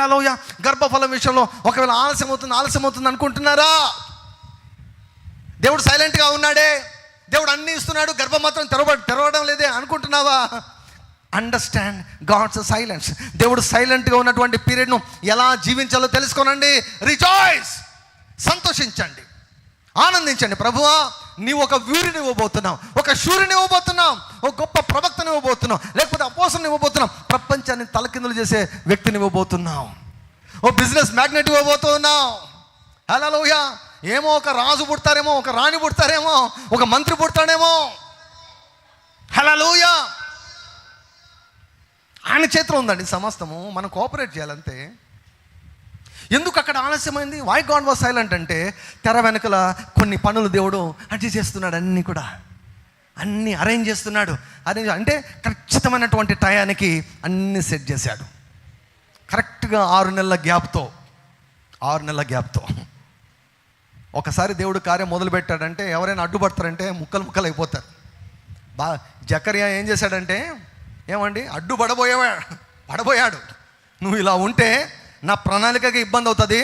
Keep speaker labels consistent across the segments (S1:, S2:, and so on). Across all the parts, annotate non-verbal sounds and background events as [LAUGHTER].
S1: హలోయ గర్భఫలం విషయంలో ఒకవేళ ఆలస్యం అవుతుంది ఆలస్యం అవుతుంది అనుకుంటున్నారా? దేవుడు సైలెంట్గా ఉన్నాడే. దేవుడు అన్ని ఇస్తున్నాడు. గర్భం మాత్రం తెరవ తెరవడం లేదే అనుకుంటున్నావా? అండర్స్టాండ్ గాడ్స్ సైలెన్స్ దేవుడు సైలెంట్గా ఉన్నటువంటి పీరియడ్ను ఎలా జీవించాలో తెలుసుకోనండి. రిజాయిస్ సంతోషించండి. ఆనందించండి. ప్రభువా నీవు ఒక వీరుని ఇవ్వబోతున్నావు ఒక శూరిని ఇవ్వబోతున్నావు ఒక గొప్ప ప్రవక్తని ఇవ్వబోతున్నావు లేకపోతే అపోసం ఇవ్వబోతున్నావు ప్రపంచాన్ని తలకిందులు చేసే వ్యక్తిని ఇవ్వబోతున్నావు. ఓ బిజినెస్ మ్యాగ్నెట్ ఇవ్వబోతున్నావు. హలోయ ఏమో ఒక రాజు పుడతారేమో ఒక రాణి పుడతారేమో ఒక మంత్రి పుడతాడేమో. హలోయ ఆయన చేతిలో ఉందండి సమస్తము. మనం కోఆపరేట్ చేయాలంతే ఎందుకు అక్కడ ఆలస్యమైంది? వై గాడ్ వాజ్ సైలెంట్ అంటే తెర వెనకల కొన్ని పనులు దేవుడు అడ్జస్ట్ చేస్తున్నాడు అన్నీ కూడా. అన్నీ అరేంజ్ చేస్తున్నాడు. అరేంజ్ అంటే ఖచ్చితమైనటువంటి టయానికి అన్నీ సెట్ చేశాడు. కరెక్ట్గా ఆరు నెలల గ్యాప్తో ఆరు నెలల గ్యాప్తో. ఒకసారి దేవుడు కార్యం మొదలు పెట్టాడంటే ఎవరైనా అడ్డుపడతారంటే ముక్కలు ముక్కలు అయిపోతారు. బా జకరియా ఏం చేశాడంటే ఏమండి? అడ్డు పడబోయేవా పడబోయాడు. నువ్వు ఇలా ఉంటే నా ప్రణాళికకి ఇబ్బంది అవుతుంది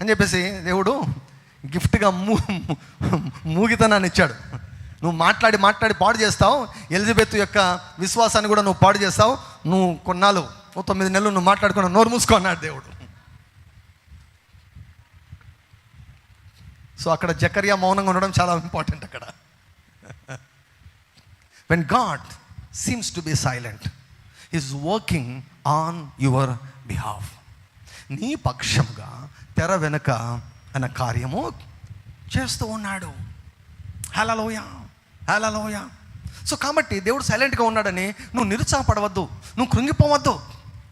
S1: అని చెప్పేసి దేవుడు గిఫ్ట్గా మూ మూగితనాన్ని ఇచ్చాడు. నువ్వు మాట్లాడి మాట్లాడి పాడు చేస్తావు. ఎలిజబెత్ యొక్క విశ్వాసాన్ని కూడా నువ్వు పాడు చేస్తావు. నువ్వు కొన్నాళ్ళు ఓ తొమ్మిది నెలలు నువ్వు మాట్లాడుకున్న నోరు మూసుకో అన్నాడు దేవుడు. సో అక్కడ జకరియా మౌనంగా ఉండడం చాలా ఇంపార్టెంట్ అక్కడ. When God seems to be silent is working on your behalf నీ పక్షంగా తెర వెనుక అన్న కార్యము చేస్తూ ఉన్నాడు. హలలోయ హలలోయ సో కాబట్టి దేవుడు సైలెంట్గా ఉన్నాడని నువ్వు నిరుత్సాహపడవద్దు నువ్వు కృంగిపోవద్దు.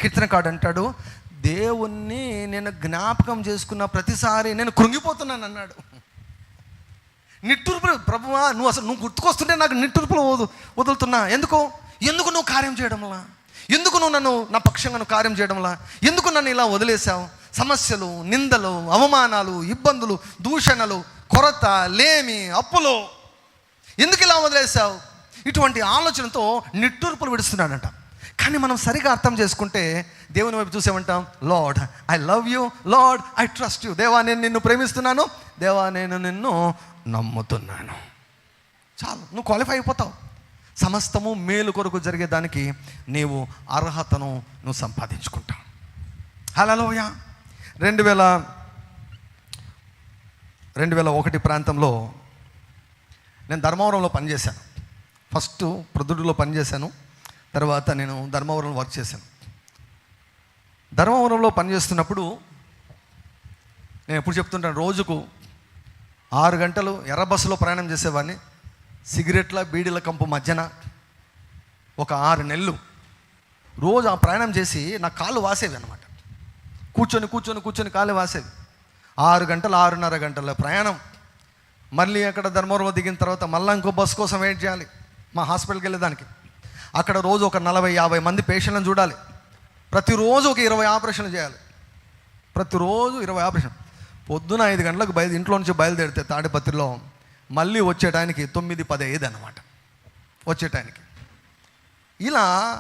S1: కీర్తనకాడు అంటాడు దేవుణ్ణి నేను జ్ఞాపకం చేసుకున్న ప్రతిసారి నేను కృంగిపోతున్నాను అన్నాడు. నిట్టూర్పులు ప్రభువా నువ్వు అసలు నువ్వు గుర్తుకొస్తుంటే నాకు నిట్టూర్పులు వదు వదులుతున్నా. ఎందుకు? ఎందుకు నువ్వు కార్యం చేయడంలా ఎందుకు నువ్వు నన్ను నా పక్షంగా నువ్వు కార్యం చేయడంలా ఎందుకు నన్ను ఇలా వదిలేసావు సమస్యలు నిందలు అవమానాలు ఇబ్బందులు దూషణలు కొరత లేమి అప్పులు. ఎందుకు ఇలా వదిలేసావు ఇటువంటి ఆలోచనతో నిట్టూర్పులు విడుస్తున్నాడంట. కానీ మనం సరిగా అర్థం చేసుకుంటే దేవుని వైపు చూసేమంటాం Lord I love you. Lord I trust you. దేవా నేను నిన్ను ప్రేమిస్తున్నాను. దేవా నేను నిన్ను నమ్ముతున్నాను. చాలు నువ్వు క్వాలిఫై అయిపోతావు. సమస్తము మేలు కొరకు జరిగేదానికి నీవు అర్హతను నువ్వు సంపాదించుకుంటావు. హలలోయ రెండు వేల రెండు వేల ఒకటి ప్రాంతంలో నేను ధర్మవరంలో పనిచేశాను. ఫస్ట్ ప్రొద్దుడులో పనిచేశాను తర్వాత నేను ధర్మవరంలో వర్క్ చేశాను. ధర్మవరంలో పనిచేస్తున్నప్పుడు నేను ఎప్పుడు చెప్తుంటాను రోజుకు ఆరు గంటలు ఎర్ర బస్సులో ప్రయాణం చేసేవాడిని. సిగరెట్ల బీడీల కంపు మధ్యన ఒక ఆరు నెలలు రోజు ఆ ప్రయాణం చేసి నా కాళ్ళు వాసేవి అనమాట కూర్చొని కూర్చొని కూర్చొని కాళ్ళు వాసేవి. ఆరు గంటలు ఆరున్నర గంటల ప్రయాణం. మళ్ళీ అక్కడ ధర్మవరం దిగిన తర్వాత మళ్ళీ ఇంకో బస్ కోసం వెయిట్ చేయాలి మా హాస్పిటల్కి వెళ్ళేదానికి. అక్కడ రోజు ఒక నలభై యాభై మంది పేషెంట్లను చూడాలి. ప్రతిరోజు ఒక ఇరవై ఆపరేషన్లు చేయాలి. ప్రతిరోజు ఇరవై ఆపరేషన్. పొద్దున ఐదు గంటలకు బయలు ఇంట్లో నుంచి బయలుదేరితే తాడిపత్రిలో మళ్ళీ వచ్చేటానికి తొమ్మిది పది అయ్యేది అనమాట వచ్చేటానికి. ఇలా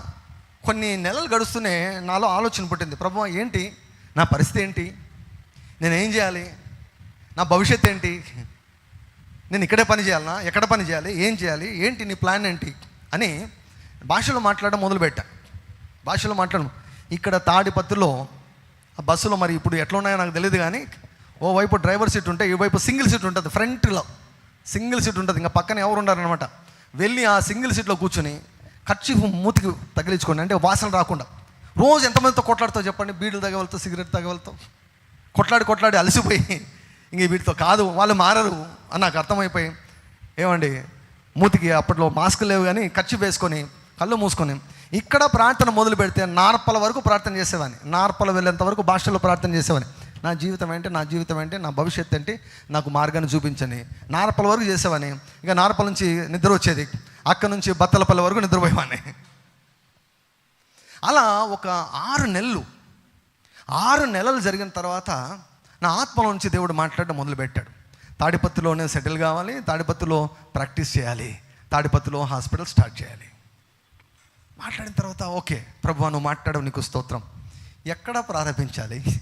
S1: కొన్ని నెలలు గడుస్తూనే నాలో ఆలోచన పుట్టింది. ప్రభు ఏంటి? నా పరిస్థితి ఏంటి? నేను ఏం చేయాలి? నా భవిష్యత్ ఏంటి? నేను ఇక్కడే పని చేయాలనా? ఎక్కడ పని చేయాలి? ఏం చేయాలి? ఏంటి నీ ప్లాన్ ఏంటి? అని భాషలో మాట్లాడడం మొదలుపెట్టా. భాషలో మాట్లాడడం. ఇక్కడ తాడిపత్రిలో ఆ బస్సులో మరి ఇప్పుడు ఎట్లా ఉన్నాయో నాకు తెలియదు కానీ ఓ వైపు డ్రైవర్ సీట్ ఉంటే ఈ వైపు సింగిల్ సీట్ ఉంటుంది ఫ్రంట్లో. సింగిల్ సీట్ ఉంటుంది ఇంకా పక్కన ఎవరు ఉండారనమాట వెళ్ళి ఆ సింగిల్ సీట్లో కూర్చొని ఖర్చీఫ్ మూతికి తగిలించుకోండి అంటే వాసన రాకుండా. రోజు ఎంతమందితో కొట్లాడుతావు చెప్పండి బీడీలు తగవలతో సిగరెట్ తగవలతో. కొట్లాడి కొట్లాడి అలసిపోయి ఇంక వీటితో కాదు వాళ్ళు మారరు అని నాకు అర్థమైపోయి ఏమండి మూతికి అప్పట్లో మాస్క్ లేవు కానీ ఖర్చు వేసుకొని కళ్ళు మూసుకొని ఇక్కడ ప్రార్థన మొదలు పెడితే నార్పల వరకు ప్రార్థన చేసేవాడిని. నార్పల వెళ్ళేంత వరకు భాషలో ప్రార్థన చేసేవాడిని. నా జీవితం అంటే నా జీవితం అంటే నా భవిష్యత్తు అంటే నాకు మార్గాన్ని చూపించని. నారపల వరకు చేసేవాడిని ఇక నారపల నుంచి నిద్ర వచ్చేది. అక్కడ నుంచి బత్తలపల్లి వరకు నిద్రపోయేవాడిని అలా ఒక ఆరు నెలలు ఆరు నెలలు జరిగిన తర్వాత నా ఆత్మలో నుంచి దేవుడు మాట్లాడడం మొదలుపెట్టాడు. తాడిపత్రిలోనే సెటిల్ కావాలి తాడిపత్రిలో ప్రాక్టీస్ చేయాలి తాడిపత్రిలో హాస్పిటల్ స్టార్ట్ చేయాలి. మాట్లాడిన తర్వాత ఓకే ప్రభు నువ్వు మాట్లాడవు నీకు స్తోత్రం. ఎక్కడ ప్రారంభించాలి.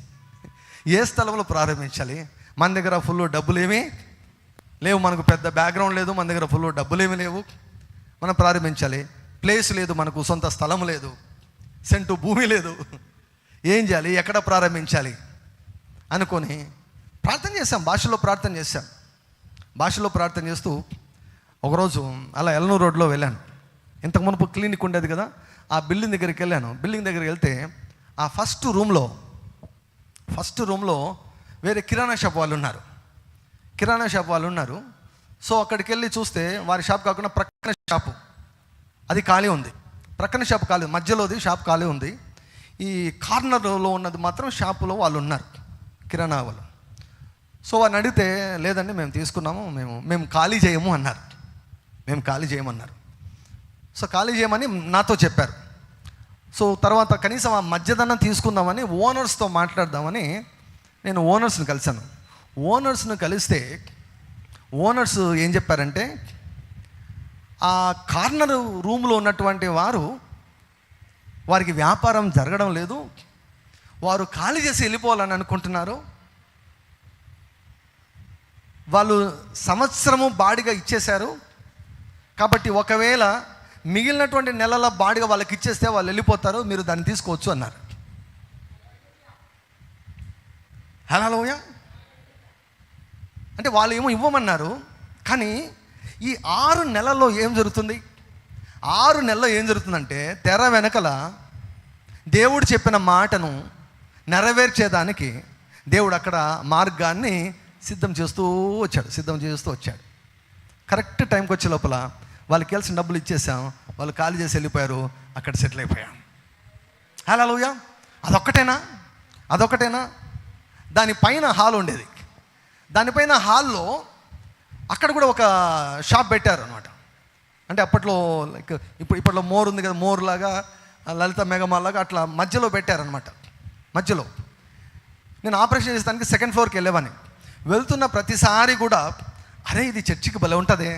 S1: ఏ స్థలంలో ప్రారంభించాలి? మన దగ్గర ఫుల్ డబ్బులు లేవు. మనకు పెద్ద బ్యాక్గ్రౌండ్ లేదు. మన దగ్గర ఫుల్ డబ్బులు లేవు. మనం ప్రారంభించాలి. ప్లేస్ లేదు మనకు. సొంత స్థలం లేదు. సెంటు భూమి లేదు. ఏం చేయాలి? ఎక్కడ ప్రారంభించాలి? అనుకొని ప్రార్థన చేశాం. భాషలో ప్రార్థన చేశాం. భాషలో ప్రార్థన చేస్తూ ఒకరోజు అలా ఎల్నూరు రోడ్లో వెళ్ళాను. ఇంతకు మునుపు క్లినిక్ ఉండేది కదా? ఆ బిల్డింగ్ దగ్గరికి వెళ్ళాను. బిల్డింగ్ దగ్గరికి వెళ్తే ఆ ఫస్ట్ రూమ్లో ఫస్ట్ రూమ్లో వేరే కిరాణా షాప్ వాళ్ళు ఉన్నారు. కిరాణా షాప్ వాళ్ళు ఉన్నారు. సో అక్కడికి వెళ్ళి చూస్తే వారి షాప్ కాకుండా ప్రక్కన షాపు. అది ఖాళీ ఉంది. ప్రక్కన షాప్ ఖాళీ మధ్యలోది షాప్ ఖాళీ ఉంది. ఈ కార్నర్లో ఉన్నది మాత్రం షాపులో వాళ్ళు ఉన్నారు. కిరాణా వాళ్ళు. సో వారిని అడిగితే లేదండి మేము తీసుకున్నాము. మేము మేము ఖాళీ చేయము అన్నారు. మేము ఖాళీ చేయమన్నారు. సో ఖాళీ చేయమని నాతో చెప్పారు. సో తర్వాత కనీసం ఆ మధ్యదనం తీసుకుందామని ఓనర్స్తో మాట్లాడదామని నేను ఓనర్స్ని కలిశాను. ఓనర్స్ని కలిస్తే ఓనర్స్ ఏం చెప్పారంటే ఆ కార్నర్ రూమ్లో ఉన్నటువంటి వారు వారికి వ్యాపారం జరగడం లేదు వారు ఖాళీ చేసి వెళ్ళిపోవాలని అనుకుంటున్నారు. వాళ్ళు సంవత్సరము బాడిగా ఇచ్చేశారు. కాబట్టి ఒకవేళ మిగిలినటువంటి నెలల బాడిగా వాళ్ళకి ఇచ్చేస్తే వాళ్ళు వెళ్ళిపోతారు మీరు దాన్ని తీసుకోవచ్చు అన్నారు. హలోయ అంటే వాళ్ళు ఏమో ఇవ్వమన్నారు కానీ ఈ ఆరు నెలల్లో ఏం జరుగుతుంది? ఆరు నెలల్లో ఏం జరుగుతుందంటే తెర వెనకల దేవుడు చెప్పిన మాటను నెరవేర్చేదానికి దేవుడు అక్కడ మార్గాన్ని సిద్ధం చేస్తూ వచ్చాడు సిద్ధం చేస్తూ వచ్చాడు. కరెక్ట్ టైంకి వచ్చే లోపల వాళ్ళకి కలిసిన డబ్బులు ఇచ్చేసాం వాళ్ళు ఖాళీ చేసి వెళ్ళిపోయారు అక్కడ సెటిల్ అయిపోయాం. హలో లూయ అదొక్కటేనా? అదొక్కటేనా దానిపైన హాల్ ఉండేది. దానిపైన హాల్లో అక్కడ కూడా ఒక షాప్ పెట్టారు అనమాట అంటే అప్పట్లో లైక్ ఇప్పుడు ఇప్పట్లో మోర్ ఉంది కదా మోర్ లాగా లలిత మెగమాల్ లాగా అట్లా మధ్యలో పెట్టారనమాట మధ్యలో. నేను ఆపరేషన్ చేసేదానికి సెకండ్ ఫ్లోర్కి వెళ్ళేవాని వెళ్తున్న ప్రతిసారి కూడా అరే ఇది చర్చికి భలే ఉంటుంది.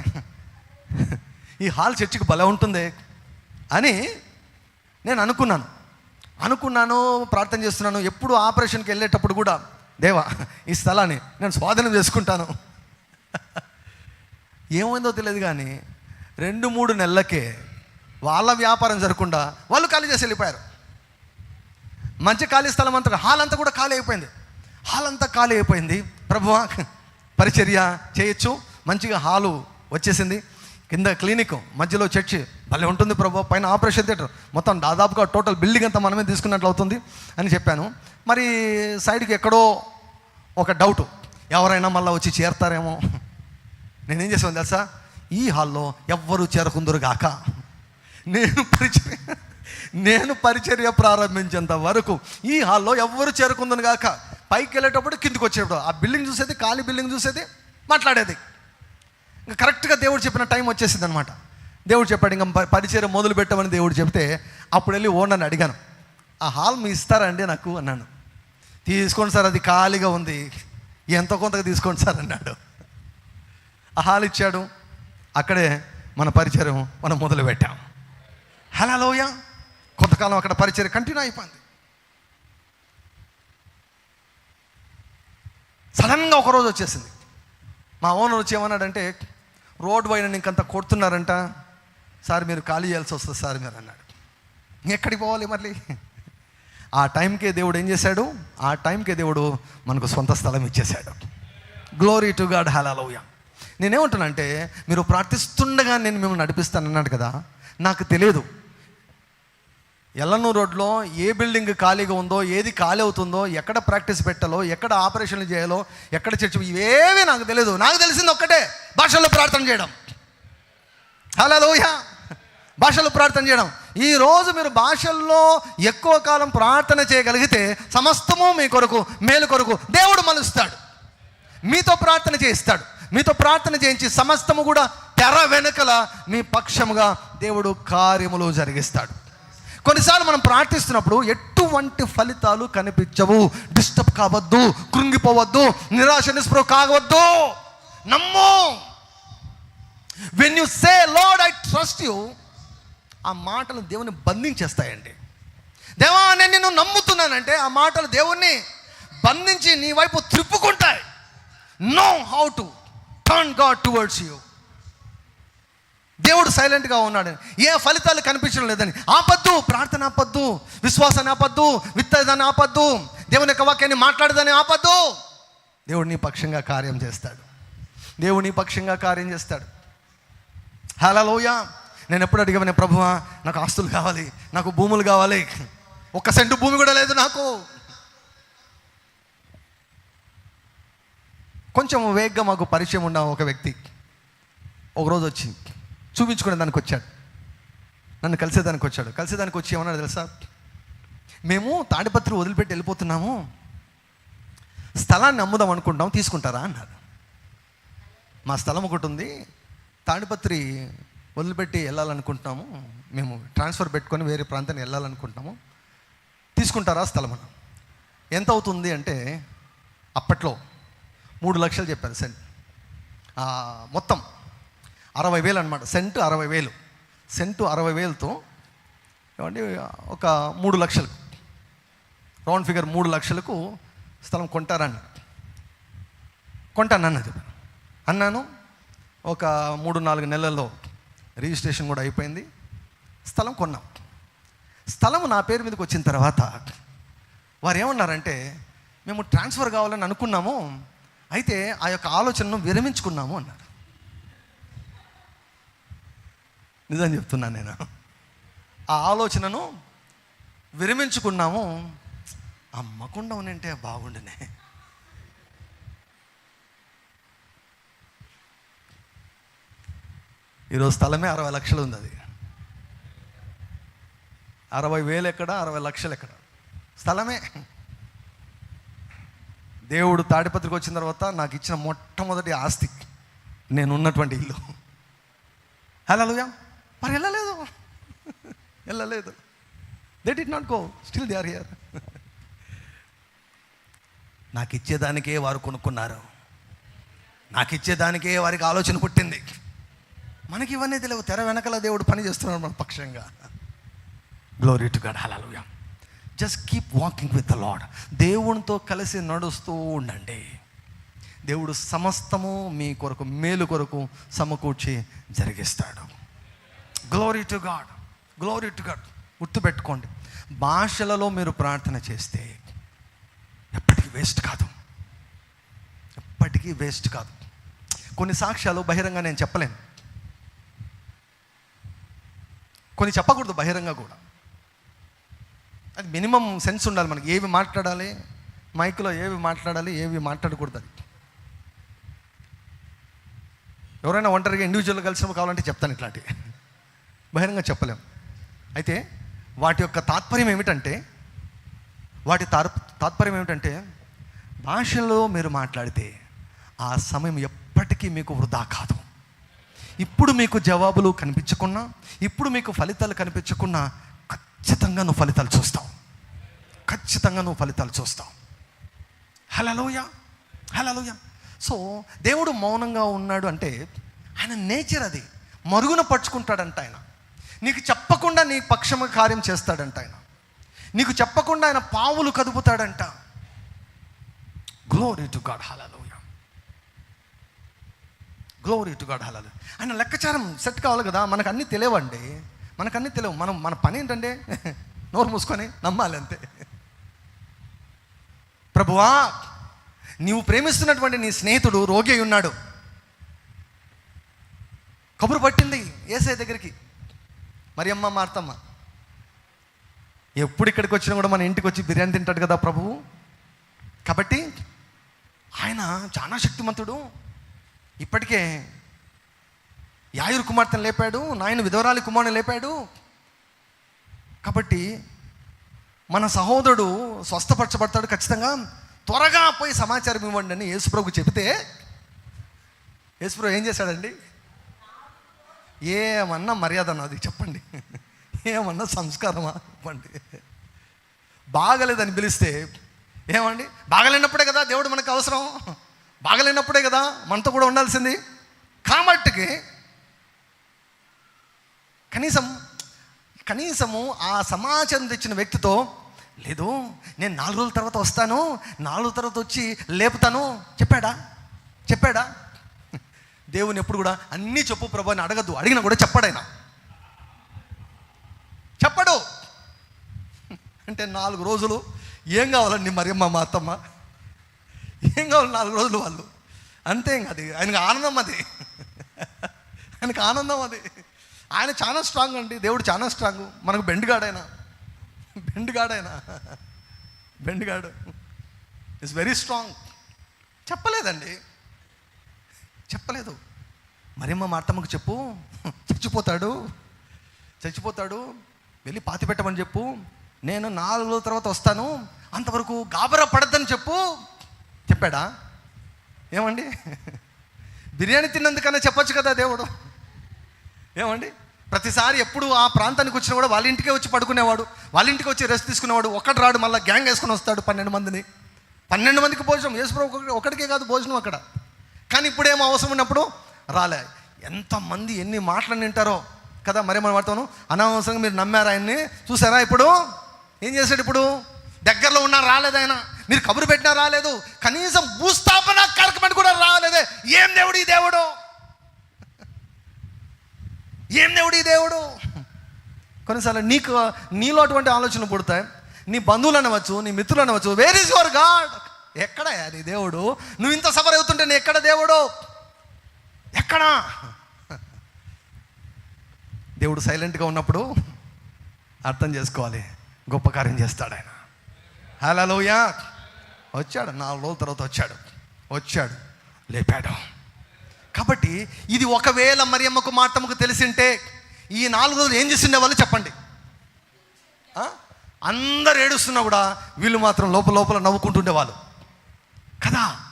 S1: ఈ హాల్ చర్చికి బలం ఉంటుంది అని నేను అనుకున్నాను. అనుకున్నాను ప్రార్థన చేస్తున్నాను. ఎప్పుడు ఆపరేషన్కి వెళ్ళేటప్పుడు కూడా దేవా ఈ స్థలాన్ని నేను స్వాధీనం చేసుకుంటాను. [LAUGHS] ఏమైందో తెలియదు కానీ రెండు మూడు నెలలకే వాళ్ళ వ్యాపారం జరగకుండా వాళ్ళు ఖాళీ చేసి వెళ్ళిపోయారు. మంచి ఖాళీ స్థలం అంతా హాల్ అంతా కూడా ఖాళీ అయిపోయింది. హాల్ అంతా ఖాళీ అయిపోయింది. ప్రభువా పరిచర్య చేయొచ్చు. మంచిగా హాలు వచ్చేసింది. కింద క్లినిక్ మధ్యలో చర్చి. భలే ఉంటుంది ప్రభు పైన ఆపరేషన్ థియేటర్. మొత్తం దాదాపుగా టోటల్ బిల్డింగ్ అంతా మనమే తీసుకున్నట్లు అవుతుంది అని చెప్పాను. మరి సైడ్కి ఎక్కడో ఒక డౌట్ ఎవరైనా మళ్ళీ వచ్చి చేరతారేమో. నేనేం చేసాను తెలుసా? ఈ హాల్లో ఎవ్వరూ చేరకుందరు గాక. నేను పరిచర్య నేను పరిచర్య ప్రారంభించేంత వరకు ఈ హాల్లో ఎవ్వరు చేరుకుందని గాక. పైకి వెళ్ళేటప్పుడు కిందికి వచ్చేటప్పుడు ఆ బిల్డింగ్ చూసేది ఖాళీ బిల్డింగ్ చూసేది మాట్లాడేది. ఇంకా కరెక్ట్గా దేవుడు చెప్పిన టైం వచ్చేసింది అనమాట దేవుడు చెప్పాడు ఇంకా పరిచయం మొదలు పెట్టమని దేవుడు చెప్తే అప్పుడు వెళ్ళి ఓనర్ని అడిగాను. ఆ హాల్ మీ ఇస్తారండి నాకు? అన్నాను తీసుకోండి సార్ అది ఖాళీగా ఉంది. ఎంతో కొంతగా తీసుకోండి సార్ అన్నాడు. ఆ హాల్ ఇచ్చాడు. అక్కడే మన పరిచయం మనం మొదలు పెట్టాం. హలో లోయ కొంతకాలం అక్కడ పరిచయం కంటిన్యూ అయిపోయింది. సడన్గా ఒకరోజు వచ్చేసింది. మా ఓనర్ వచ్చి ఏమన్నాడంటే రోడ్ పైన ఇంకంత కొడుతున్నారంట. సార్ మీరు ఖాళీ చేయాల్సి వస్తుంది సార్ మీరు అన్నాడు. ఎక్కడికి పోవాలి మళ్ళీ? ఆ టైంకే దేవుడు ఏం చేశాడు? ఆ టైంకే దేవుడు మనకు సొంత స్థలం ఇచ్చేశాడు. గ్లోరీ టు గాడ్ హలలోయ నేనేమంటానంటే మీరు ప్రార్థిస్తుండగా నేను మిమ్మల్ని నడిపిస్తాను అన్నాడు కదా నాకు తెలియదు. ఎల్లనూరు రోడ్లో ఏ బిల్డింగ్ ఖాళీగా ఉందో ఏది ఖాళీ అవుతుందో ఎక్కడ ప్రాక్టీస్ పెట్టాలో ఎక్కడ ఆపరేషన్లు చేయాలో ఎక్కడ చర్చ ఇవేవీ నాకు తెలియదు. నాకు తెలిసింది ఒక్కటే. భాషలో ప్రార్థన చేయడం. హలోయ భాషలో ప్రార్థన చేయడం. ఈ రోజు మీరు భాషల్లో ఎక్కువ కాలం ప్రార్థన చేయగలిగితే సమస్తము మీ కొరకు మేలు కొరకు దేవుడు మలుస్తాడు. మీతో ప్రార్థన చేయిస్తాడు. మీతో ప్రార్థన చేయించి సమస్తము కూడా తెర వెనుకల మీ పక్షముగా దేవుడు కార్యములు జరిగిస్తాడు. కొన్నిసార్లు మనం ప్రార్థిస్తున్నప్పుడు ఎటువంటి ఫలితాలు కనిపించవు. డిస్టర్బ్ కావద్దు కృంగిపోవద్దు నిరాశ నిస్పృహ కావద్దు నమ్ము. When you say Lord I trust you ఆ మాటలు దేవుని బంధించేస్తాయండి. దేవా నేను నిన్ను నమ్ముతున్నానంటే ఆ మాటలు దేవుణ్ణి బంధించి నీ వైపు త్రిప్పుకుంటాయి. Know how to turn God towards you దేవుడు సైలెంట్గా ఉన్నాడు. ఏ ఫలితాలు కనిపించడం లేదని. ఆపద్దు ప్రార్థన ఆపద్దు విశ్వాసాన్ని ఆపద్దు విత్తదాన్ని ఆపద్దు దేవుని యొక్క వాక్యాన్ని మాట్లాడదని ఆపద్దు. దేవుడు నీ పక్షంగా కార్యం చేస్తాడు. దేవుని పక్షంగా కార్యం చేస్తాడు. హలోయ నేను ఎప్పుడు అడిగామని ప్రభువా నాకు ఆస్తులు కావాలి నాకు భూములు కావాలి. ఒక్క సెంటు భూమి కూడా లేదు నాకు. కొంచెం వేగ్గా మాకు పరిచయం ఉన్న ఒక వ్యక్తి ఒకరోజు వచ్చింది. చూపించుకునే దానికి వచ్చాడు. నన్ను కలిసేదానికి వచ్చాడు. కలిసేదానికి వచ్చి ఏమన్నాడు తెలుసా? మేము తాడిపత్రి వదిలిపెట్టి వెళ్ళిపోతున్నాము. స్థలాన్ని అమ్ముదాం అనుకుంటాం తీసుకుంటారా? అన్నారు మా స్థలం ఒకటి ఉంది. తాడిపత్రి వదిలిపెట్టి వెళ్ళాలనుకుంటున్నాము. మేము ట్రాన్స్ఫర్ పెట్టుకొని వేరే ప్రాంతానికి వెళ్ళాలనుకుంటున్నాము. తీసుకుంటారా స్థలం ఎంత అవుతుంది అంటే అప్పట్లో మూడు లక్షలు చెప్పారు సెంట్. మొత్తం అరవై వేలు అనమాట సెంటు అరవై వేలు. సెంటు అరవై వేలతో ఏమండి ఒక మూడు లక్షలు. రౌండ్ ఫిగర్ మూడు లక్షలకు స్థలం కొంటారని. కొంటాను అన్నది అన్నాను. ఒక మూడు నాలుగు నెలల్లో రిజిస్ట్రేషన్ కూడా అయిపోయింది. స్థలం కొన్నాం. స్థలం నా పేరు మీదకి వచ్చిన తర్వాత వారు ఏమన్నారంటే మేము ట్రాన్స్ఫర్ కావాలని అనుకున్నాము. అయితే ఆ యొక్క ఆలోచనను విరమించుకున్నాము అన్నారు. నిజం చెప్తున్నాను నేను. ఆ ఆలోచనను విరమించుకున్నాము. అమ్మకుండా ఉనంటే బాగుండునే. ఈరోజు స్థలమే అరవై లక్షలు ఉంది అది. అరవై వేలు ఎక్కడ అరవై లక్షలు ఎక్కడ? స్థలమే. దేవుడు తాడిపత్రికి వచ్చిన తర్వాత నాకు ఇచ్చిన మొట్టమొదటి ఆస్తి నేను ఉన్నటువంటి ఇల్లు. హలోయా మరి వెళ్ళలేదు. వెళ్ళలేదు. They did not go still they are here నాకు ఇచ్చేదానికే వారు కొనుక్కున్నారు. నాకు ఇచ్చేదానికే వారికి ఆలోచన పుట్టింది. మనకి ఇవన్నీ తెలియవు. తెర వెనకల దేవుడు పని చేస్తున్నాడు మన పక్షంగా. Glory to God hallelujah just keep walking with the Lord దేవునితో కలిసి నడుస్తూ ఉండండి. దేవుడు సమస్తము మీ కొరకు మేలు కొరకు సమకూర్చి జరిగిస్తాడు. Glory to God glory to God గుర్తుపెట్టుకోండి. భాషలలో మీరు ప్రార్థన చేస్తే ఎప్పటికీ వేస్ట్ కాదు. ఎప్పటికీ వేస్ట్ కాదు. కొన్ని సాక్ష్యాలు బహిరంగ నేను చెప్పలేను. కొన్ని చెప్పకూడదు బహిరంగ కూడా. అది మినిమం సెన్స్ ఉండాలి మనకి. ఏవి మాట్లాడాలి మైక్లో ఏవి మాట్లాడాలి ఏవి మాట్లాడకూడదు అది. ఎవరైనా ఒంటరిగా ఇండివిజువల్గా కలిసినప్పుడు కావాలంటే చెప్తాను ఇట్లాంటివి బహిరంగ చెప్పలేం. అయితే వాటి యొక్క తాత్పర్యం ఏమిటంటే వాటి తార్ తాత్పర్యం ఏమిటంటే భాషలో మీరు మాట్లాడితే ఆ సమయం ఎప్పటికీ మీకు వృధా కాదు. ఇప్పుడు మీకు జవాబులు కనిపించకున్నా ఇప్పుడు మీకు ఫలితాలు కనిపించకున్నా ఖచ్చితంగా నువ్వు ఫలితాలు చూస్తావు. ఖచ్చితంగా నువ్వు ఫలితాలు చూస్తావు. హలలోయ హలలోయ సో దేవుడు మౌనంగా ఉన్నాడు అంటే ఆయన నేచర్ అది. మరుగున పరుచుకుంటాడంట ఆయన. నీకు చెప్పకుండా నీ పక్షమ కార్యం చేస్తాడంట ఆయన. నీకు చెప్పకుండా ఆయన పావులు కదుపుతాడంట. Glory to God hallelujah glory to God hallelujah ఆయన లెక్కచారం సెట్ కావాలి కదా మనకు అన్నీ తెలియవండి మనకు అన్నీ తెలియవు మనం మన పని ఏంటంటే [LAUGHS] నోరు మూసుకొని నమ్మాలి అంతే. ప్రభువా నీవు ప్రేమిస్తున్నటువంటి నీ స్నేహితుడు రోగి అయి ఉన్నాడు. కబురు పట్టింది ఏసై దగ్గరికి. మరి అమ్మ మార్తమ్మ. ఎప్పుడు ఇక్కడికి వచ్చినా కూడా మన ఇంటికి వచ్చి బిర్యానీ తింటాడు కదా ప్రభువు కాబట్టి ఆయన చాలా శక్తిమంతుడు. ఇప్పటికే యాయుర్ కుమార్తెను లేపాడు నాయన విధవరాలి కుమారుని లేపాడు. కాబట్టి మన సహోదరుడు స్వస్థపరచబడతాడు ఖచ్చితంగా. త్వరగా పోయి సమాచారం ఇవ్వండి అని యేసుప్రభు చెబితే యేసుప్రభు ఏం చేశాడండి? ఏమన్నా మర్యాద నాది చెప్పండి. ఏమన్నా సంస్కారమా చెప్పండి బాగలేదని పిలిస్తే ఏమండి? బాగలేనప్పుడే కదా దేవుడు మనకు అవసరం. బాగలేనప్పుడే కదా మనతో కూడా ఉండాల్సింది. కాబట్టికి కనీసం కనీసము ఆ సమాచారం తెచ్చిన వ్యక్తితో లేదు నేను నాలుగు రోజుల తర్వాత వస్తాను నాలుగు తర్వాత వచ్చి లేపుతాను. చెప్పాడా? చెప్పాడా? దేవుని ఎప్పుడు కూడా అన్నీ చెప్పు ప్రభు అని అడగద్దు. అడిగినా కూడా చెప్పాడాయన చెప్పడు. అంటే నాలుగు రోజులు ఏం కావాలండి మరి మా అత్తమ్మ? ఏం కావాలి నాలుగు రోజులు వాళ్ళు? అంతే ఇంకా అది. ఆయనకు ఆనందం అది. ఆయనకు ఆనందం అది. ఆయన చాలా స్ట్రాంగ్ అండి. దేవుడు చాలా స్ట్రాంగ్. మనకు బెండ్గాడైన. బెండ్గాడైన. బెండ్గాడు. ఇస్ వెరీ స్ట్రాంగ్ చెప్పలేదండి. చెప్పలేదు. మరేమో మా అత్తమ్మకు చెప్పు. చచ్చిపోతాడు. చచ్చిపోతాడు. వెళ్ళి పాతి పెట్టమని చెప్పు. నేను నాలుగు రోజుల తర్వాత వస్తాను. అంతవరకు గాబరా పడద్దని చెప్పు. చెప్పాడా? ఏమండి? బిర్యానీ తిన్నందుకన్నా చెప్పొచ్చు కదా దేవుడు? ఏమండి? ప్రతిసారి ఎప్పుడు ఆ ప్రాంతానికి వచ్చిన కూడా వాళ్ళ ఇంటికే వచ్చి పడుకునేవాడు వాళ్ళ ఇంటికి వచ్చి రెస్ట్ తీసుకునేవాడు ఒక్కడు రాడు మళ్ళీ గ్యాంగ్ వేసుకొని వస్తాడు పన్నెండు మందిని. పన్నెండు మందికి భోజనం యేసుప్రభు ఒకటి ఒకటికే కాదు భోజనం అక్కడ. కానీ ఇప్పుడేమో అవసరం ఉన్నప్పుడు రాలే. ఎంతమంది ఎన్ని మాటలు వింటారో కదా మరి మనం వాడతాను. అనవసరంగా మీరు నమ్మారు ఆయన్ని. చూసారా ఇప్పుడు? ఏం చేశాడు ఇప్పుడు? దగ్గరలో ఉన్నా రాలేదు ఆయన. మీరు కబురు పెట్టినా రాలేదు కనీసం భూస్థాపన కార్యక్రమానికి కూడా రాలేదే. ఏం దేవుడు ఈ దేవుడు? ఏం దేవుడు ఈ దేవుడు? కొన్నిసార్లు నీకు నీలో అటువంటి ఆలోచనలు పుడతాయి. నీ బంధువులు అనవచ్చు నీ మిత్రులు అనవచ్చు వేర్ ఈజ్ యువర్ గాడ్ ఎక్కడ నీ దేవుడు? నువ్వు ఇంత సఫర్ అవుతుంటే నీ ఎక్కడ దేవుడు? ఎక్కడా? దేవుడు సైలెంట్గా ఉన్నప్పుడు అర్థం చేసుకోవాలి. గొప్ప కార్యం చేస్తాడు ఆయన. హలోయా వచ్చాడు. నాలుగు రోజుల తర్వాత వచ్చాడు. వచ్చాడు. లేపాడు. కాబట్టి ఇది ఒకవేళ మరియమ్మకు మాటమ్మకు తెలిసింటే ఈ నాలుగు రోజులు ఏం చేసిండే వాళ్ళు చెప్పండి. అందరు ఏడుస్తున్నా కూడా వీళ్ళు మాత్రం లోపల లోపల నవ్వుకుంటుండేవాళ్ళు కదా?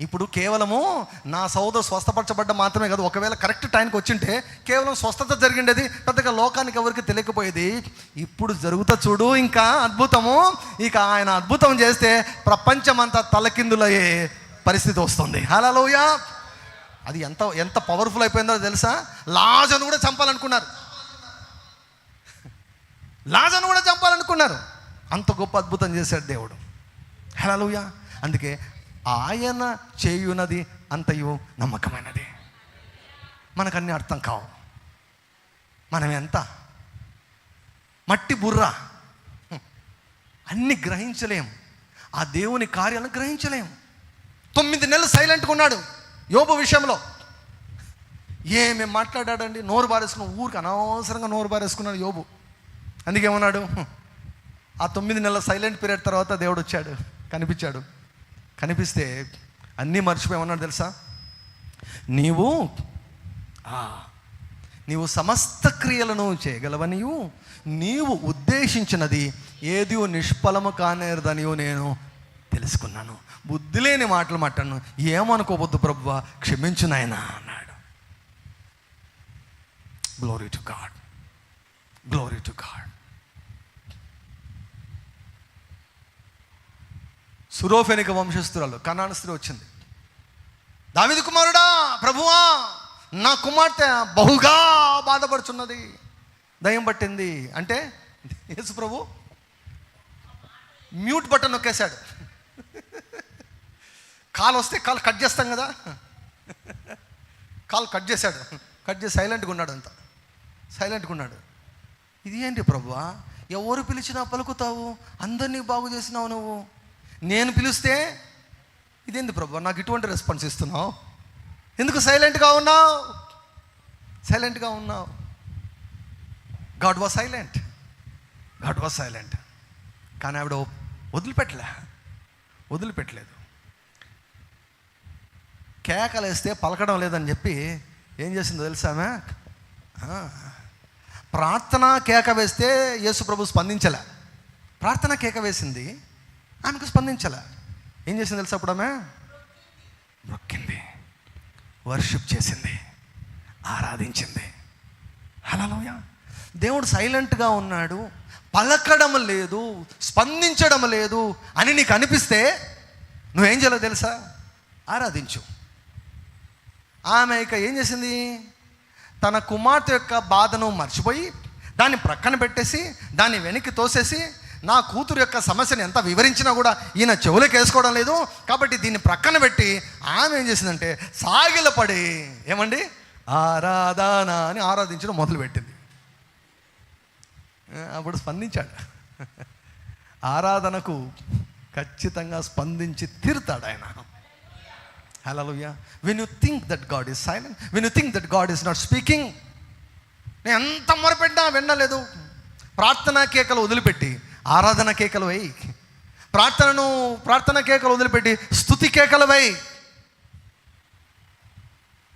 S1: ఇప్పుడు కేవలము నా సోదరు స్వస్థపరచబడ్డ మాత్రమే కాదు ఒకవేళ కరెక్ట్ టైంకి వచ్చింటే కేవలం స్వస్థత జరిగిండేది పెద్దగా లోకానికి ఎవరికి తెలియకపోయేది. ఇప్పుడు జరుగుతా చూడు ఇంకా అద్భుతము. ఇక ఆయన అద్భుతం చేస్తే ప్రపంచమంతా తలకిందులయ్యే పరిస్థితి వస్తుంది. హలోయా అది ఎంత ఎంత పవర్ఫుల్ అయిపోయిందో తెలుసా? లాజను కూడా చంపాలనుకున్నారు. లాజను కూడా చంపాలనుకున్నారు. అంత గొప్ప అద్భుతం చేశాడు దేవుడు. హలోయా అందుకే ఆయన చేయునది అంతయు నమ్మకమైనది. మనకన్నీ అర్థం కావు. మనం ఎంత మట్టి బుర్ర. అన్ని గ్రహించలేం. ఆ దేవుని కార్యాలను గ్రహించలేం. తొమ్మిది నెలలు సైలెంట్గా ఉన్నాడు యోబు విషయంలో. ఏమేం మాట్లాడాడండి? నోరు బారేసుకున్న ఊరికి అనవసరంగా నోరు బారేసుకున్నాడు యోబు. అందుకేమన్నాడు? ఆ తొమ్మిది నెలల సైలెంట్ పీరియడ్ తర్వాత దేవుడు వచ్చాడు. కనిపించాడు. కనిపిస్తే అన్నీ మర్చిపోయామన్నాడు తెలుసా? నీవు ఆ, నీవు సమస్త క్రియలను చేయగలవనియు నీవు ఉద్దేశించినది ఏది నిష్ఫలము కానేరదనియు నేను తెలుసుకున్నాను. బుద్ధి లేని మాటలు మాట్లాడను. ఏమనుకోవద్దు ప్రభువ క్షమించు నాయన అన్నాడు. Glory to God glory to God సురోఫెనిక వంశస్థురాలు కన్నాన స్త్రీ వచ్చింది. దావిది కుమారుడా ప్రభువా నా కుమార్తె బహుగా బాధపడుచున్నది. దయం పట్టింది. అంటే యేసు ప్రభు మ్యూట్ బటన్ నొక్కేశాడు. కాలు వస్తే కాలు కట్ చేస్తాం కదా. కాలు కట్ చేశాడు. కట్ చేసి సైలెంట్గా ఉన్నాడు అంత. సైలెంట్గా ఉన్నాడు. ఇది ఏంటి ప్రభువా? ఎవరు పిలిచినా పలుకుతావు అందరినీ బాగు చేసినావు నువ్వు. నేను పిలిస్తే ఇదేంది ప్రభు నాకు ఇటువంటి రెస్పాన్స్ ఇస్తున్నావు? ఎందుకు సైలెంట్గా ఉన్నావు? సైలెంట్గా ఉన్నావు. God was silent God was silent కానీ ఆవిడ వదిలిపెట్టలే. వదిలిపెట్టలేదు. కేకలేస్తే పలకడం లేదని చెప్పి ఏం చేసిందో తెలుసామే ప్రార్థన కేక వేస్తే యేసు ప్రభు స్పందించలే. ప్రార్థన కేక వేసింది. ఆమెకు స్పందించాల. ఏం చేసింది తెలుసా అప్పుడు ఆమె? మొక్కింది వర్షిప్ చేసింది. ఆరాధించింది. హలోయ దేవుడు సైలెంట్గా ఉన్నాడు. పలకడం లేదు. స్పందించడం లేదు అని నీకు అనిపిస్తే నువ్వేం చేయాలో తెలుసా? ఆరాధించు. ఆమె ఇక ఏం చేసింది? తన కుమార్తె యొక్క బాధను మర్చిపోయి దాన్ని ప్రక్కన పెట్టేసి దాన్ని వెనక్కి తోసేసి నా కూతురు యొక్క సమస్యను ఎంత వివరించినా కూడా ఈయన చెవులకు వేసుకోవడం లేదు. కాబట్టి దీన్ని ప్రక్కన పెట్టి ఆమె ఏం చేసిందంటే సాగిలపడి ఏమండి? ఆరాధన అని ఆరాధించడం మొదలుపెట్టింది. అప్పుడు స్పందించాడు. ఆరాధనకు ఖచ్చితంగా స్పందించి తీరుతాడు ఆయన. Hallelujah when you think that God is silent when you think that God is not speaking నేను ఎంత మొరపెట్టినా వినలేదు. ప్రార్థనా కేకలు వదిలిపెట్టి ఆరాధన కేకలు వేయి. ప్రార్థనను ప్రార్థన కేకలు వదిలిపెట్టి స్థుతి కేకలు వేయి.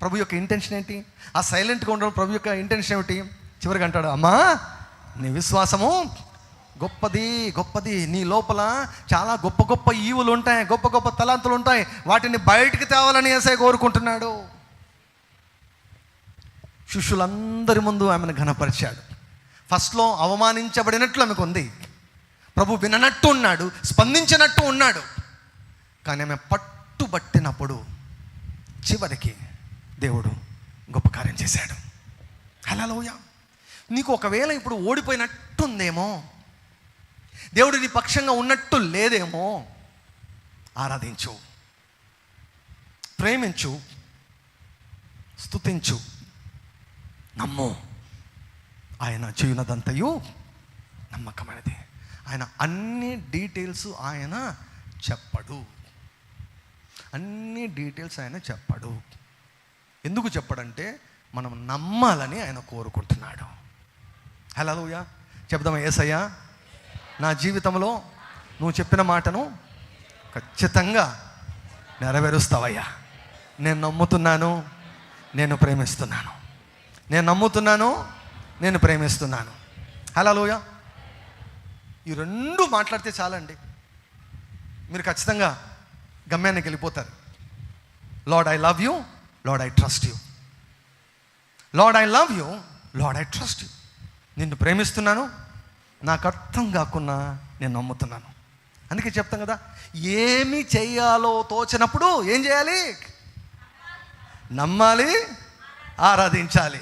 S1: ప్రభు యొక్క ఇంటెన్షన్ ఏంటి? ఆ సైలెంట్గా ఉండడం ప్రభు యొక్క ఇంటెన్షన్ ఏమిటి? చివరికి అంటాడు అమ్మా నీ విశ్వాసము గొప్పది గొప్పది. నీ లోపల చాలా గొప్ప గొప్ప ఈవులు ఉంటాయి గొప్ప గొప్ప తలాంతులు ఉంటాయి. వాటిని బయటికి తేవాలని ఏసై కోరుకుంటున్నాడు. శిష్యులందరి ముందు ఆమెను ఘనపరిచాడు. ఫస్ట్లో అవమానించబడినట్లు ఆమెకు ఉంది. ప్రభు విననట్టు ఉన్నాడు స్పందించినట్టు ఉన్నాడు. కానీ ఆమె పట్టుబట్టినప్పుడు చివరికి దేవుడు గొప్ప కార్యం చేశాడు. హలోయ నీకు ఒకవేళ ఇప్పుడు ఓడిపోయినట్టుందేమో దేవుడు నీ పక్షంగా ఉన్నట్టు లేదేమో ఆరాధించు ప్రేమించు స్తుతించు నమ్ము. ఆయన చేయునదంతయు నమ్మకమైనది. ఆయన అన్ని డీటెయిల్స్ ఆయన చెప్పడు. అన్ని డీటెయిల్స్ ఆయన చెప్పడు. ఎందుకు చెప్పడంటే మనం నమ్మాలని ఆయన కోరుకుంటున్నాడు. హలోయా చెప్దామా ఏసయ్యా నా జీవితంలో నువ్వు చెప్పిన మాటను ఖచ్చితంగా నెరవేరుస్తావయ్యా. నేను నమ్ముతున్నాను నేను ప్రేమిస్తున్నాను. నేను నమ్ముతున్నాను నేను ప్రేమిస్తున్నాను. హలోయా ఈ రెండు మాట్లాడితే చాలండి. మీరు ఖచ్చితంగా గమ్యానికి వెళ్ళిపోతారు. Lord I love you Lord I trust you Lord I love you Lord I trust you నిన్ను ప్రేమిస్తున్నాను. నాకు అర్థం కాకున్నా నేను నమ్ముతున్నాను. అందుకే చెప్తాం కదా ఏమి చేయాలో తోచినప్పుడు ఏం చేయాలి? నమ్మాలి ఆరాధించాలి.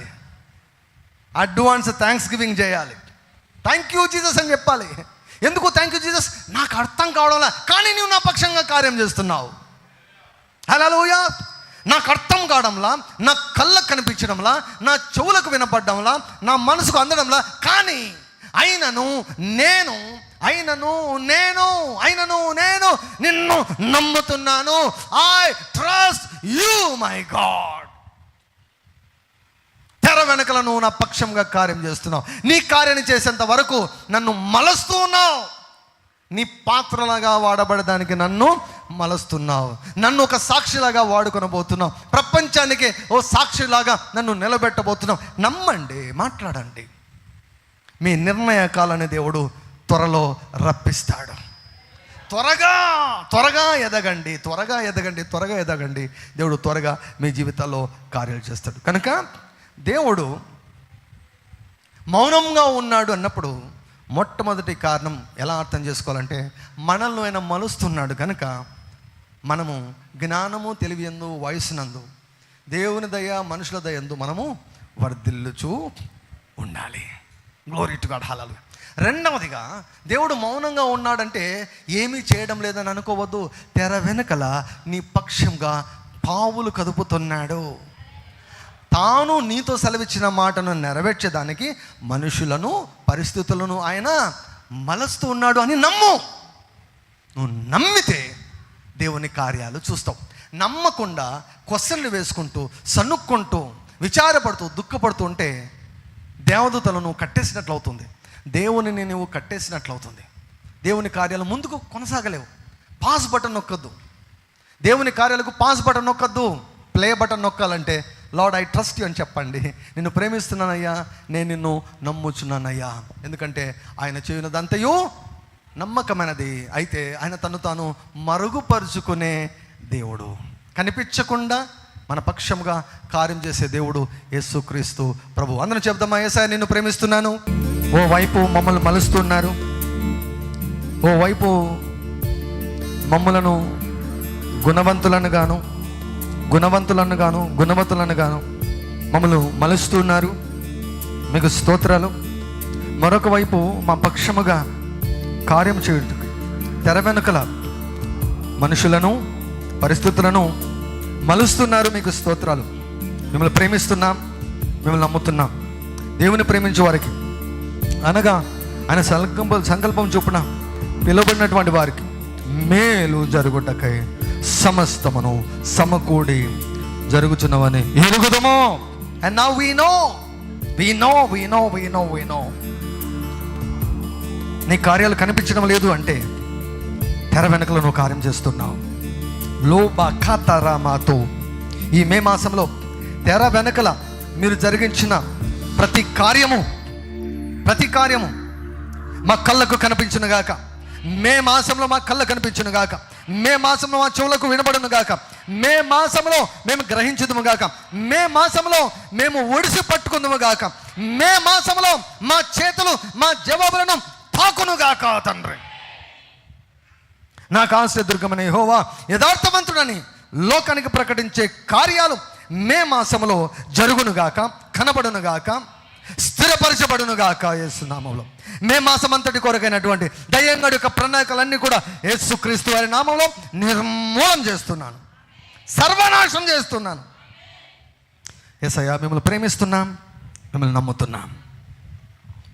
S1: అడ్వాన్స్ థ్యాంక్స్ గివింగ్ చేయాలి. థ్యాంక్ యూ జీసస్ అని చెప్పాలి. ఎందుకు థ్యాంక్ యూ జీసస్ నాకు అర్థం కావడంలా కానీ నువ్వు నా పక్షంగా కార్యం చేస్తున్నావు. హలోయా నాకు అర్థం కావడంలా నా కళ్ళకు కనిపించడంలా నా చెవులకు వినపడడంలా నా మనసుకు అందడంలా కానీ అయినను నేను అయినను నేను అయినను నేను నిన్ను నమ్ముతున్నాను. I trust you my God అధికారం వెనకల నువ్వు నా పక్షంగా కార్యం చేస్తున్నావు. నీ కార్యాన్ని చేసేంత వరకు నన్ను మలస్తున్నావు నీ పాత్రలాగా వాడబడడానికి నన్ను మలస్తున్నావు. నన్ను ఒక సాక్షిలాగా వాడుకొనబోతున్నావు. ప్రపంచానికి ఓ సాక్షిలాగా నన్ను నిలబెట్టబోతున్నావు. నమ్మండి మాట్లాడండి. మీ నిర్ణయ కాలాన్ని దేవుడు త్వరలో రప్పిస్తాడు. త్వరగా త్వరగా ఎదగండి త్వరగా ఎదగండి త్వరగా ఎదగండి. దేవుడు త్వరగా మీ జీవితాల్లో కార్యాలు చేస్తాడు. కనుక దేవుడు మౌనంగా ఉన్నాడు అన్నప్పుడు మొట్టమొదటి కారణం ఎలా అర్థం చేసుకోవాలంటే మనల్ని ఆయన మలుస్తున్నాడు కనుక మనము జ్ఞానము తెలివియందు వయసునందు దేవుని దయ మనుషుల దయందు మనము వర్ధిల్లుచూ ఉండాలి. గ్లోరీ టు గాడ్ రెండవదిగా దేవుడు మౌనంగా ఉన్నాడంటే ఏమీ చేయడం లేదని అనుకోవద్దు. తెర వెనుకల నీ పక్షంగా పావులు కదుపుతున్నాడు. తాను నీతో సెలవిచ్చిన మాటను నెరవేర్చేదానికి మనుషులను పరిస్థితులను ఆయన మలస్తూ ఉన్నాడు అని నమ్ము. నువ్వు నమ్మితే దేవుని కార్యాలు చూస్తావు. నమ్మకుండా క్వశ్చన్లు వేసుకుంటూ సనుక్కుంటూ విచారపడుతూ దుఃఖపడుతూ ఉంటే దేవదూతలను నువ్వు కట్టేసినట్లు అవుతుంది దేవునిని నువ్వు కట్టేసినట్లు అవుతుంది దేవుని కార్యాలు ముందుకు కొనసాగలేవు. పాస్ బటన్ నొక్కద్దు. దేవుని కార్యాలకు పాస్ బటన్ నొక్కద్దు. ప్లే బటన్ నొక్కాలంటే లార్డ్ ఐ ట్రస్ట్ యూ అని చెప్పండి. నిన్ను ప్రేమిస్తున్నానయ్యా. నేను నిన్ను నమ్ముచున్నానయ్యా. ఎందుకంటే ఆయన చేయనదంతయు నమ్మకమైనది. అయితే ఆయన తను తాను మరుగుపరుచుకునే దేవుడు. కనిపించకుండా మన పక్షంగా కార్యం చేసే దేవుడు యేసుక్రీస్తు ప్రభు. అందరం చెప్దామా ఏసారి నిన్ను ప్రేమిస్తున్నాను. ఓ వైపు మమ్మల్ని మలుస్తున్నారు. ఓ వైపు మమ్మలను గుణవంతులను గాను గుణవంతులను గాను గుణవంతులను గాను మమ్మల్ని మలుస్తున్నారు మీకు స్తోత్రాలు. మరొక వైపు మా పక్షముగా కార్యం చేయుట తెర వెనుకల మనుషులను పరిస్థితులను మలుస్తున్నారు మీకు స్తోత్రాలు. మిమ్మల్ని ప్రేమిస్తున్నాం మిమ్మల్ని నమ్ముతున్నాం. దేవుని ప్రేమించే వారికి. అనగా ఆయన సంకల్పం సంకల్పం చొప్పున పిలువబడినటువంటి వారికి మేలు జరుగుటకై సమస్తమును సమకూడి జరుగుచున్నవని ఎరుగుదము. And now we know we know we know we know we know నీ కార్యాలు కనిపించడం లేదు అంటే తెర వెనకలో నువ్వు కార్యం చేస్తున్నావు. లోబా ఖాతారామాతో ఈ మే మాసంలో తెర వెనకల మీరు జరిగించిన ప్రతి కార్యము ప్రతి కార్యము మా కళ్ళకు కనిపించిన గాక. మే మాసంలో మా కళ్ళ కనిపించును గాక. మే మాసంలో మా చెవులకు వినబడును గాక. మే మాసంలో మేము గ్రహించుదుము గాక. మే మాసంలో మేము ఒడిసి పట్టుకుందుము గాక. మే మాసంలో మా చేతులు మా జవాబులను తాకును గాక తండ్రి. నాకు ఆశ్రయ దుర్గమని హోవా యథార్థవంతుడని లోకానికి ప్రకటించే కార్యాలు మే మాసంలో జరుగునుగాక కనబడునుగాక స్థిరపరచబడునుగాక ఏసునామంలో మే మాసం అంతటి కొరకైనటువంటి దయ్యంగడి యొక్క ప్రణాళికలన్నీ కూడా యేసుక్రీస్తు వారి నామంలో నిర్మూలం చేస్తున్నాను. సర్వనాశం చేస్తున్నాను. ఎసయ్యా మిమ్మల్ని ప్రేమిస్తున్నాం మిమ్మల్ని నమ్ముతున్నాం.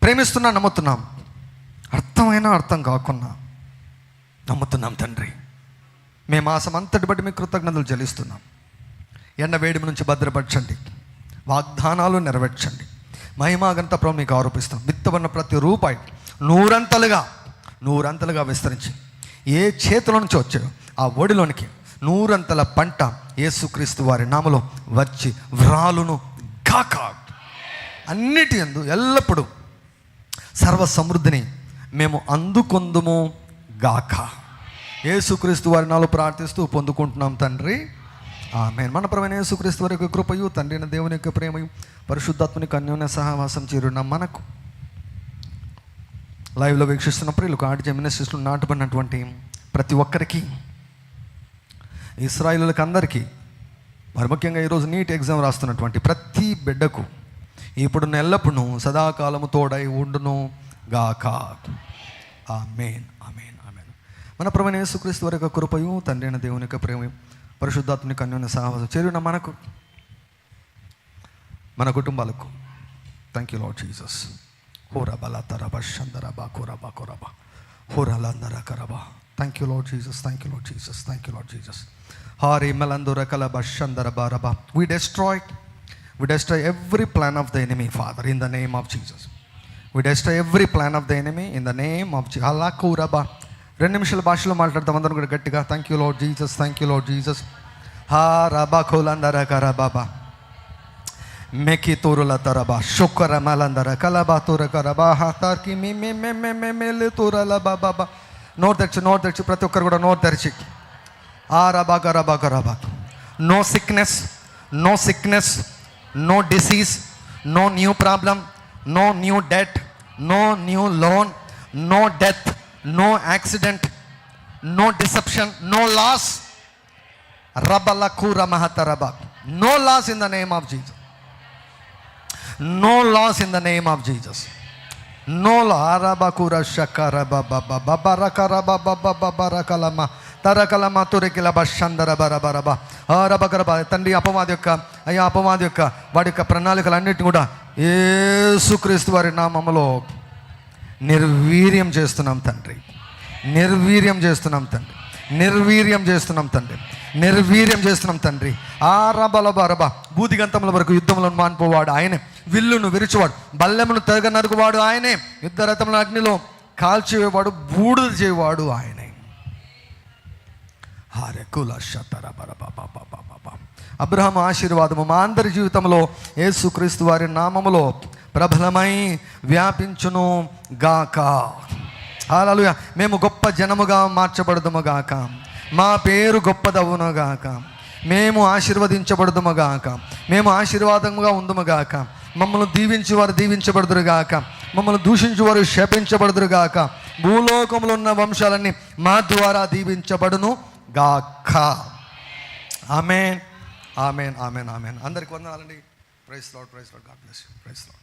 S1: ప్రేమిస్తున్నాం నమ్ముతున్నాం. అర్థమైనా అర్థం కాకున్నా నమ్ముతున్నాం తండ్రి. మేము మాసం అంతటి బట్టి మీ కృతజ్ఞతలు చెల్లిస్తున్నాం. ఎండ వేడిమి నుంచి భద్రపరచండి. వాగ్దానాలు నెరవేర్చండి. మహిమాగంత ప్రభు మీకు ఆరోపిస్తాం. విత్తబడిన ప్రతి రూపాయి నూరంతలుగా నూరంతలుగా విస్తరించి ఏ చేతిలో నుంచి వచ్చాయో ఆ ఒడిలోనికి నూరంతల పంట యేసుక్రీస్తు వారి నామలో వచ్చి వ్రాలును గాక. అన్నిటి ఎందు ఎల్లప్పుడూ సర్వ సమృద్ధిని మేము అందుకొందుము గాక. యేసుక్రీస్తు వారి నాలో ప్రార్థిస్తూ పొందుకుంటున్నాం తండ్రి. ఆమె మన ప్రమైన యేసుక్రీస్తు వారి యొక్క కృపయు తండ్రి అయిన దేవుని యొక్క ప్రేమయు పరిశుద్ధాత్మని అన్యోన్య సహవాసం చేరున్న మనకు. లైవ్లో వీక్షిస్తున్న ప్రియులకు ఆడి మినిస్ట్రీస్లో నాటబడినటువంటి ప్రతి ఒక్కరికి ఇస్రాయిలకు అందరికీ మరి ముఖ్యంగా ఈరోజు నీట్ ఎగ్జామ్ రాస్తున్నటువంటి ప్రతి బిడ్డకు ఇప్పుడున్న ఎల్లప్పుడూ సదాకాలము తోడై ఉండును గాక. Amen amen amen. మన ప్రమైన యేసుక్రీస్తు వారి యొక్క కృపయు తండ్రి అయిన దేవుని యొక్క ప్రేమ పరిశుద్ధాత్మని కన్యుని సహవాసం. చేరిన మనకు మన కుటుంబాలకు. థ్యాంక్ యూ లాడ్ జీసస్ హోరా బలా తరబా షందరబా కోరబా కోరబా. హోరాలందర కరబా. Thank you Lord Jesus thank you Lord Jesus thank you Lord Jesus హారి మలందుర కలబ షందర బారబా we destroy we destroy every plan of the enemy Father in the name of Jesus we destroy every plan of the enemy in the name of G అలా కూరబా. రెండు నిమిషాల భాషలో మాట్లాడతాం అందరం కూడా గట్టిగా. Thank you Lord Jesus thank you Lord Jesus హా రబా ఖోలందర కరబాబా మెకి తోరుల తరబా శుక్ర మలందర కలబా తోర కరబా హాతార్కి మీ మే మే మే మే మేలు తోరల బాబా బా నోరు తెరిచి నోరు తెరిచి ప్రతి ఒక్కరు కూడా నోరు తెరిచి. ఆ రబా గరబా గరబా no sickness no sickness no disease no new problem no new debt no new loan no death no accident no deception no loss రబల కూర మహతరబ no loss in the name of Jesus no loss in the name of Jesus no లారబకూర షకర బబరకరబబరకలమ తరకలమ తురికిల బషందర బరబరబ రబకరబ తండ్రి అపవాది యొక్క అయ్యా అపవాది యొక్క వాడి యొక్క అన్నిటి కూడా ఏసుక్రీస్తు వారి నామములో నిర్వీర్యం చేస్తున్నాం తండ్రి. నిర్వీర్యం చేస్తున్నాం తండ్రి. నిర్వీర్యం చేస్తున్నాం తండ్రి. నిర్వీర్యం చేస్తున్నాం తండ్రి. ఆ రబల బరబ బూదిగంతముల వరకు యుద్ధములను మానిపోవాడు ఆయనే. విల్లును విరిచివాడు బల్లెమును తెగ నరుకువాడు ఆయనే. యుద్ధరథముల అగ్నిలో కాల్చివేవాడు బూడిద చేయవాడు ఆయనే. హారే అబ్రహం ఆశీర్వాదము మా అందరి జీవితంలో యేసుక్రీస్తు వారి నామములో ప్రబలమై వ్యాపించును గాక. హాలలుయ మేము గొప్ప జనముగా మార్చబడదుము గాక. మా పేరు గొప్పదవును గాక. మేము ఆశీర్వదించబడదుము గాక. మేము ఆశీర్వాదముగా ఉందము గాక. మమ్మల్ని దీవించి వారు దీవించబడుదురు గాక. మమ్మల్ని దూషించి వారు శపించబడుదురు గాక. భూలోకంలో ఉన్న వంశాలన్నీ మా ద్వారా దీవించబడును గాక. ఆమెన్. Amen amen amen. అందరికి వందనాలండి. Praise Lord praise Lord God bless praise Lord